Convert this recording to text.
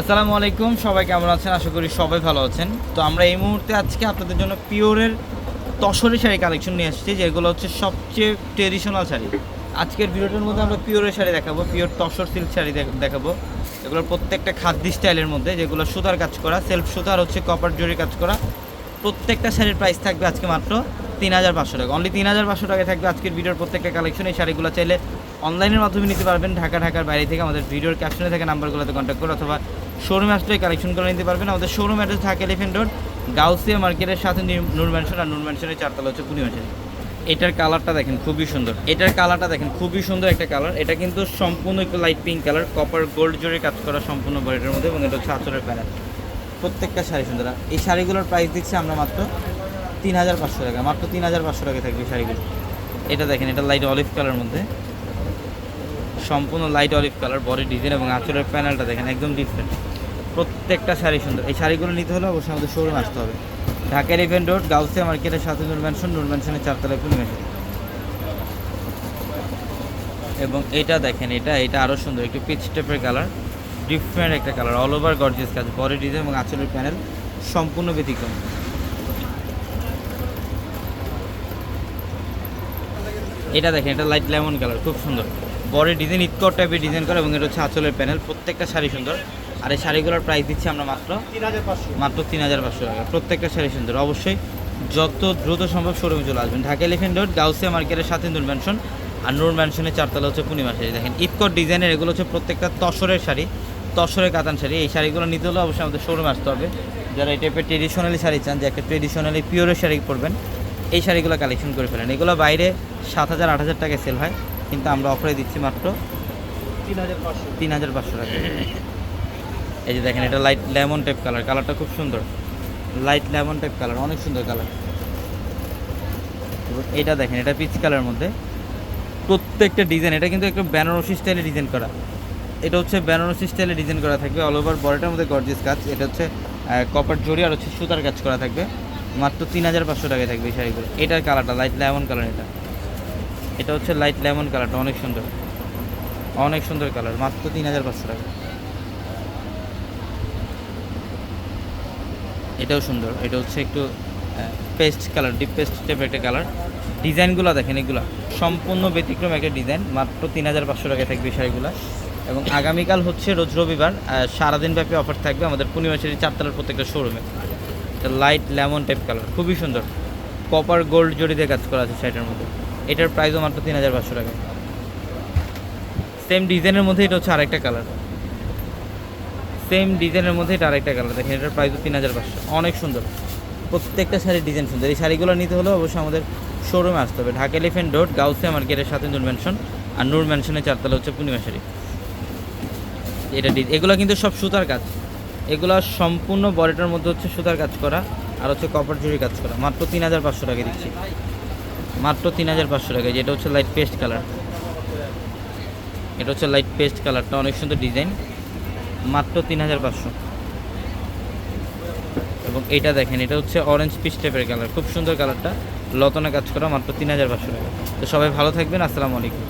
আসসালামু আলাইকুম, সবাই কেমন আছেন? আশা করি সবাই ভালো আছেন। তো আমরা এই মুহূর্তে আজকে আপনাদের জন্য পিওরের তসরের শাড়ি কালেকশন নিয়ে আসছি, যেগুলো হচ্ছে সবচেয়ে ট্রেডিশনাল শাড়ি। আজকের ভিডিওটার মধ্যে আমরা পিওরের শাড়ি দেখাবো, পিওর তসর সিল্ক শাড়ি দেখাবো। এগুলোর প্রত্যেকটা খাদ্যি স্টাইলের মধ্যে, যেগুলো সুতার কাজ করা সেলফ সুতার হচ্ছে কপার জরি কাজ করা। প্রত্যেকটা শাড়ির প্রাইস থাকবে আজকে মাত্র তিন হাজার পাঁচশো টাকা। অনলি তিন হাজার পাঁচশো টাকায় থাকবে আজকের ভিডিওর প্রত্যেকটা কালেকশন এই শাড়িগুলো চাইলে অনলাইনের মাধ্যমে নিতে পারবেন। ঢাকা, ঢাকার বাইরে থেকে আমাদের ভিডিওর ক্যাপশনে থেকে নাম্বারগুলোতে কন্ট্যাক্ট করে অথবা শোরুমে আসলে কালেকশন করে নিতে পারবেন। আমাদের শোরুম অ্যাড্রেস থাকে এলিফেন্ট রোড গাউসিয়া মার্কেটের সাথে নির- ম্যানশন আর নূর ম্যানশনের চারতলা হচ্ছে পূর্ণিমাশারি এটার কালারটা দেখেন খুবই সুন্দর। এটার কালারটা দেখেন খুবই সুন্দর একটা কালার এটা কিন্তু সম্পূর্ণ একটু light pink colour copper gold জোরে কাজ করা সম্পূর্ণ বডিটার মধ্যে এবং এটা হচ্ছে আঁচলের প্যানেল প্রত্যেকটা শাড়ি সুন্দর। এই শাড়িগুলোর প্রাইস দিচ্ছি আমরা মাত্র তিন হাজার পাঁচশো টাকা। মাত্র তিন হাজার পাঁচশো টাকা থাকবে এই শাড়িগুলো। এটা দেখেন, এটা লাইট অলিভ কালার মধ্যে। সম্পূর্ণ light olive colour body design এবং আঁচলের প্যানেলটা দেখেন, একদম ডিফারেন্ট প্রত্যেকটা শাড়ি সুন্দর। এই শাড়িগুলো নিতে হলে অবশ্যই আমাদের শোরুমে আসতে হবে। ঢাকার ইভেন্ট রোড গাউসিয়া মার্কেটের সাথে নূর ম্যানশন নূর ম্যানশনের চারতলায় পূর্ণিমাশারি এবং এটা দেখেন, এটা এটা আরও সুন্দর, একটু পিচ টেপের কালার ডিফারেন্ট একটা কালার অল ওভার গর্জিয়াস কাজ, বডি ডিজাইন এবং আঁচলের প্যানেল সম্পূর্ণ ব্যতিক্রম। এটা দেখেন, এটা লাইট লেমন কালার খুব সুন্দর। বডি ডিজাইন ইটকট টাইপের ডিজাইন করা এবং এটা হচ্ছে আঁচলের প্যানেল প্রত্যেকটা শাড়ি সুন্দর। আর এই শাড়িগুলোর প্রাইস দিচ্ছি আমরা মাত্র তিন হাজার পাঁচশো। মাত্র তিন হাজার পাঁচশো টাকা। প্রত্যেকটা শাড়ি সুন্দর। অবশ্যই যত দ্রুত সম্ভব শোরুমে চলে আসবেন। ঢাকা এলিফেন্ট রোড গাউসিয়া মার্কেটের সাথে নূর ম্যানশন আর নূর ম্যানশনের চারতলা হচ্ছে পূর্ণিমা শাড়ি। দেখেন ইটকট ডিজাইনের এগুলো হচ্ছে প্রত্যেকটা তসরের শাড়ি তসরের কাতান শাড়ি। এই শাড়িগুলো নিতে হলে অবশ্যই আমাদের শোরুমে আসতে হবে। যারা এই টাইপের ট্রেডিশনালি শাড়ি চান যে একটা ট্রেডিশনালি পিওরের শাড়ি পরবেন এই শাড়িগুলো কালেকশন করে ফেলেন। এগুলো বাইরে সাত হাজার আট হাজার টাকায় সেল হয় কিন্তু আমরা অফারে দিচ্ছি মাত্র তিন হাজার পাঁচশো। তিন হাজার পাঁচশো টাকা। এই যে দেখেন, এটা লাইট লেমন টাইপ কালার কালারটা খুব সুন্দর। লাইট লেমন টাইপ কালার অনেক সুন্দর কালার এটা দেখেন, এটা পিচ কালার মধ্যে। প্রত্যেকটা ডিজাইন এটা কিন্তু একটা বেনারসি স্টাইলে ডিজাইন করা। এটা হচ্ছে বেনারসি স্টাইলে ডিজাইন করা থাকবে। অল ওভার বডিটার মধ্যে গর্জিয়াস কাজ। এটা হচ্ছে কপার জড়ি আর হচ্ছে সুতার কাজ করা থাকবে। মাত্র তিন হাজার পাঁচশো টাকায় থাকবে শাড়িগুলো। এটার কালারটা লাইট লেমন কালার এটা। এটা হচ্ছে লাইট লেমন কালারটা অনেক সুন্দর। অনেক সুন্দর কালার মাত্র তিন হাজার পাঁচশো টাকা এটাও সুন্দর, এটা হচ্ছে একটু পেস্ট কালার ডিপ পেস্ট টাইপের একটা কালার ডিজাইনগুলো দেখেন এগুলো, সম্পূর্ণ ব্যতিক্রম একটা ডিজাইন, মাত্র তিন হাজার পাঁচশো টাকায় থাকবে শাড়িগুলো। এবং আগামীকাল হচ্ছে রোজ রবিবার সারাদিন ব্যাপী অফার থাকবে আমাদের পূর্ণিমাশারি চারতলার প্রত্যেকটা শোরুমে এটা লাইট লেমন টাইপ কালার খুবই সুন্দর। কপার গোল্ড জড়ি দিয়ে কাজ করা আছে শাড়িটার মধ্যে। এটার প্রাইসও মাত্র তিন হাজার পাঁচশো টাকা সেম ডিজাইনের মধ্যে এটা হচ্ছে আরেকটা কালার সেম ডিজাইনের মধ্যে এটা আরেকটা কালার দেখেন, এটার প্রাইস তিন হাজার পাঁচশো। অনেক সুন্দর। প্রত্যেকটা শাড়ির ডিজাইন সুন্দর। এই শাড়িগুলো নিতে হলে অবশ্যই আমাদের শোরুমে আসতে হবে। ঢাকা এলিফেন্ট রোড গাউসিয়া মার্কেটের সাথে নূর ম্যানশন আর নূর ম্যানশনের চারতলা হচ্ছে পূর্ণিমা শাড়ি। এটা এগুলো কিন্তু সব সুতার কাজ। এগুলো সম্পূর্ণ বডিটার মধ্যে হচ্ছে সুতার কাজ করা। আর হচ্ছে কপার জুড়ি কাজ করা। মাত্র তিন হাজার পাঁচশো টাকা দিচ্ছি। মাত্র তিন হাজার পাঁচশো টাকা যেটা হচ্ছে লাইট পেস্ট কালার এটা হচ্ছে লাইট পেস্ট কালারটা অনেক সুন্দর ডিজাইন মাত্র তিন হাজার পাঁচশো। এবং এটা দেখেন, এটা হচ্ছে অরেঞ্জ পিস টাইপের কালার খুব সুন্দর কালারটা লতনে কাজ করা মাত্র তিন হাজার পাঁচশো টাকা। তো সবাই ভালো থাকবেন। আসসালামু আলাইকুম।